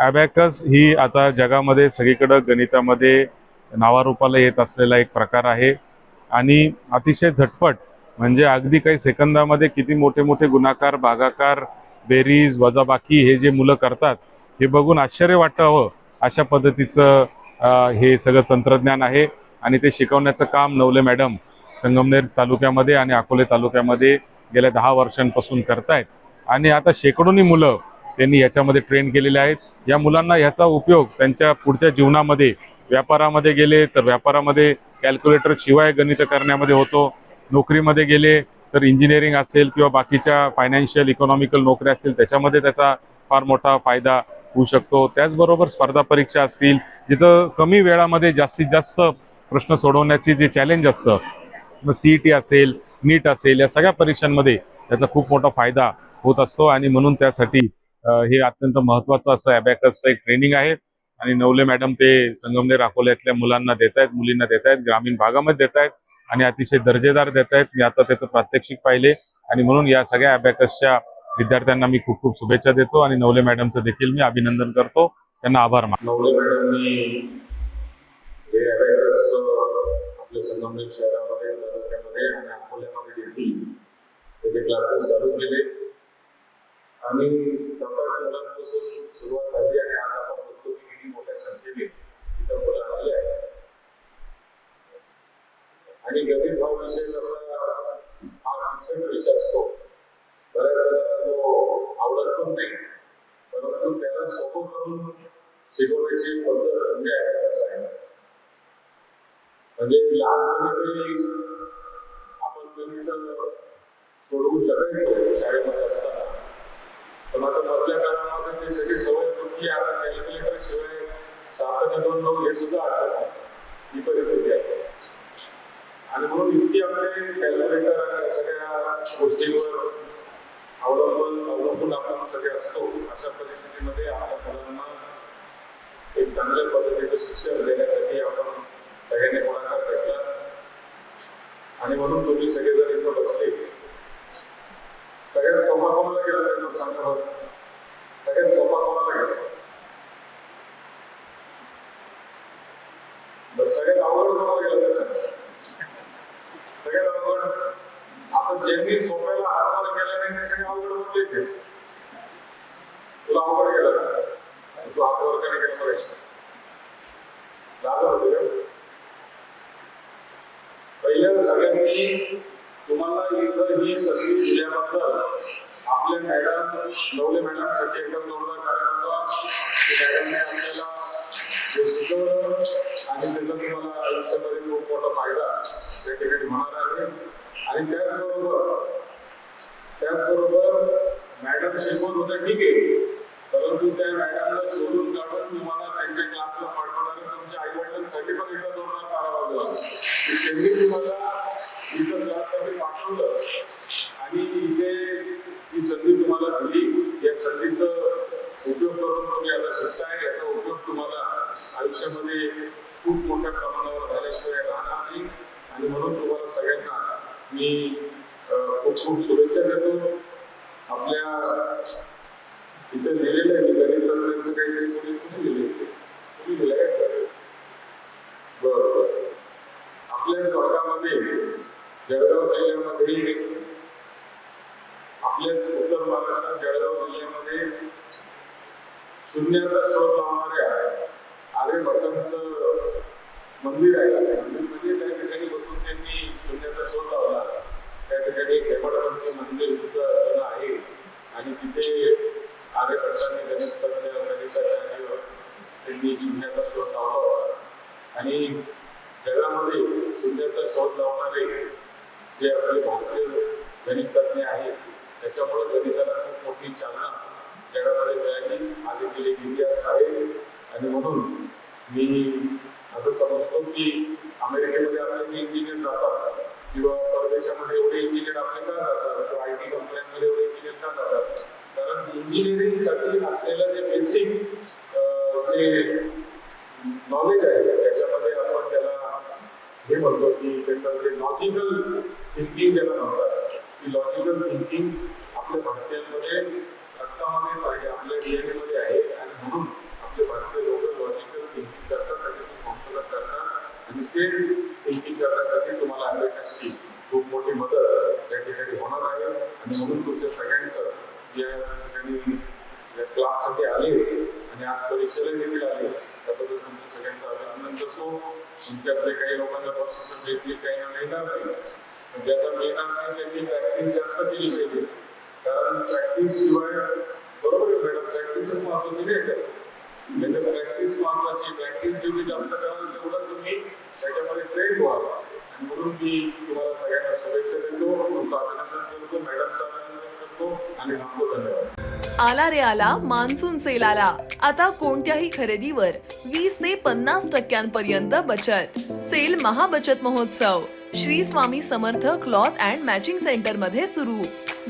Abacus ही आता जगामध्ये सगळीकडं गणितामध्ये नावारूपाला येत असलेला एक प्रकार आहे. आणि अतिशय झटपट म्हणजे अगदी काही सेकंदामध्ये किती मोठे मोठे गुणाकार भागाकार बेरीज वजाबाकी हे जे मुलं करतात हे बघून आश्चर्य वाटावं हो, अशा पद्धतीचं हे सगळं तंत्रज्ञान आहे. आणि ते शिकवण्याचं काम नवले मॅडम संगमनेर तालुक्यामध्ये आणि अकोले तालुक्यामध्ये गेल्या दहा वर्षांपासून करतायत. आणि आता शेकडोनी मुलं त्यांनी याच्यामध्ये ट्रेन केलेले आहेत. या मुलांना ह्याचा उपयोग त्यांच्या पुढच्या जीवनामध्ये व्यापारामध्ये गेले तर व्यापारामध्ये कॅल्क्युलेटर शिवाय गणित करण्यामध्ये होतो. नोकरीमध्ये गेले तर इंजिनिअरिंग असेल किंवा बाकीच्या फायनान्शियल इकॉनॉमिकल नोकऱ्या असतील त्याच्यामध्ये त्याचा फार मोठा फायदा होऊ शकतो. त्याचबरोबर स्पर्धा परीक्षा असतील जिथं कमी वेळामध्ये जास्तीत जास्त प्रश्न सोडवण्याची जे चॅलेंज असतं मग सी ई टी असेल नीट असेल या सगळ्या परीक्षांमध्ये त्याचा खूप मोठा फायदा होत असतो आणि म्हणून त्यासाठी हे अत्यंत महत्वाचं असं अबॅकसचं एक ट्रेनिंग आहे. आणि नवले मॅडम ते संगमनेर अकोल्यातल्या मुलांना देत आहेत मुलींना देत आहेत ग्रामीण भागामध्ये देत आहेत आणि अतिशय दर्जेदार देत आहेत मी आता त्याचं प्रात्यक्षिक पाहिले. आणि म्हणून या सगळ्या अबॅकसच्या विद्यार्थ्यांना मी खूप खूप शुभेच्छा देतो आणि नवले मॅडमचं देखील मी अभिनंदन करतो. त्यांना आभार मानतो नवले मॅडमनी हे अवेअरनेस आपल्या संगमनेर शहरामध्ये तालुक्यामध्ये आणि अकोल्यामध्ये देखील त्याचे क्लासेस चालू केले. आणि सात मुलांपासून सुरुवात झाली आणि आज आपण बघतो की किती मोठ्या संख्येने इथं मुलं आलेली आहेत. आणि गरीब हा विशेष असा हा किचकट विषय असतो. बऱ्याच तो आवडत पण नाही. परंतु त्याला सोपं करून शिकवण्याची पद्धत म्हणजे अभ्यास आहे म्हणजे लहानपणी आपण गणित सोडवू शकायचो शाळेमध्ये. ही परिस्थिती आहे. आणि म्हणून इतकी आपले कॅल्क्युलेटर आणि सगळ्या गोष्टींवर अवलंबून अवलंबून आपण सगळे असतो अशा परिस्थितीमध्ये आपल्या मुलांना एक चांगल्या पद्धतीचं शिक्षण देण्यासाठी आपण सगळ्यांनी पुढाकार घेतला. आणि म्हणून तुम्ही सगळेजण इथं बसले. सगळ्यात सोपा कोणाला गेला त्यांना सांगतो सगळ्यात सोपा कोणाला गेला बरं सगळ्यात अवघड कोणाला गेलं त्याच्यात सगळ्यात अवघड आता ज्यांनी सोप्याला हातभार केला नाही ते सगळे अवघड बोललेच आहेत. तुला अवघड गेलं का तू हात वर केला पाहिजे परीक्षा होते का? पहिल्या सगळ्यांनी तुम्हाला इथं ही संधी दिल्याबद्दल आपले मॅडम नवले मॅडमसाठी एकदम जोरदार कार्यकर्ता मॅडमने आपल्याला आणि त्याचा तुम्हाला आयुष्यामध्ये खूप मोठा फायदा त्या ठिकाणी होणार आहे. आणि त्याचबरोबर त्याचबरोबर मॅडम शिकवत होत्या ठीक आहे. परंतु त्या मॅडमला शोधून काढून तुम्हाला त्यांच्या क्लासला पाठवणार तुमच्या आई वडिलांसाठी पण एकदा जोरदार काढावा लागला. त्यांनी तुम्हाला इथं क्लाससाठी पाठवलं. आणि इथे ही संधी तुम्हाला दिली या संधीचं उपयोग करून तुम्ही आता शिकताय याचा उपयोग तुम्हाला आयुष्यामध्ये खूप मोठ्या प्रमाणावर झाल्याशिवाय राहणार नाही. आणि म्हणून तुम्हाला सगळ्यांना मी खूप खूप शुभेच्छा देतो. आपल्या इथं लिहिलेलं आहे गणित तंत्रांचं काहीतरी कोणी कोणी लिहिले तुम्ही लिहिलं काय सर बरं बरं. आपल्या भागामध्ये जळगाव जिल्ह्यामध्ये आपल्याच उत्तर महाराष्ट्रात जळगाव जिल्ह्यामध्ये शून्याचा शोध लावणाऱ्या आर्यभट्टांचं मंदिर आहे. मंदिर म्हणजे त्या ठिकाणी बसून त्यांनी शून्याचा शोध लावला त्या ठिकाणी हेमडपंथचं मंदिर सुद्धा जुनं आहे. आणि तिथे आर्यभट्टांनी गणित तज्ञ गणिताचार्य त्यांनी शून्याचा शोध लावला होता. आणि जगामध्ये शून्याचा शोध लावणारे जे आपले भारतीय गणितज्ञ आहेत त्याच्यामुळे गणिताला खूप मोठी चालना जगामध्ये मिळाली. आधी गेले इतिहास आहे आणि म्हणून मी असं समजतो की अमेरिकेमध्ये आपले जे इंजिनियर जातात किंवा परदेशामध्ये एवढे इंजिनियर आपले का जातात? किंवा आय टी कंपन्यांमध्ये एवढे इंजिनियर का जातात? कारण इंजिनिअरिंगसाठी असलेलं जे बेसिक जे नॉलेज आहे त्याच्यामध्ये आपण त्याला हे म्हणतो की त्याचं जे लॉजिकल थिंकिंग ज्याला म्हणतात की लॉजिकल थिंकिंग आपल्या भारतीयांमध्ये रक्तामध्येच आहे आपल्या डीएनएमध्ये आहे. आणि म्हणून ते में एवढं लॉजिकल थिंकिंग करतात त्याच्यातून संशोधन करतात आणि ते थिंकिंग करण्यासाठी तुम्हाला अमेरिकनची खूप मोठी मदत या ठिकाणी होणार आहे आणि म्हणून तुमच्या सगळ्यांचं या ठिकाणी क्लाससाठी आले आणि आज परीक्षेला देखील आले त्याबद्दल तुमचं सगळ्यांचं अभिनंदन करतो. तुमच्यातले काही लोकांना बक्षिसं मिळतील काही ना मिळणार नाही. पण ज्यांना मिळणार नाही त्यांनी प्रॅक्टिस जास्त केली पाहिजे कारण प्रॅक्टिस शिवाय बरोबर आहे मॅडम प्रॅक्टिसच महत्वाची नाही म्हणजे का प्रॅक्टिस महत्वाची प्रॅक्टिस जेवढी जास्त कराल तेवढं तुम्ही त्याच्यामध्ये ट्रेन व्हाल आणि म्हणून मी तुम्हाला सगळ्यांना शुभेच्छा देतो. तुमचं अभिनंदन करतो. मॅडमचं अभिनंदन करतो. आणि थांबतो धन्यवाद. आला रे आला मान्सून सेल आला. आता कोणत्याही खरेदीवर वीस ते पन्नास टक्क्यांपर्यंत बचत. सेल महाबचत महोत्सव. Shri Swami Samarth cloth and matching सेंटरमध्ये सुरू.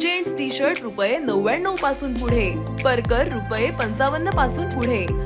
जेंट्स टी शर्ट रुपये नव्याण्णवपासून पुढे. परकर रुपये पंचावन्नपासून पुढे.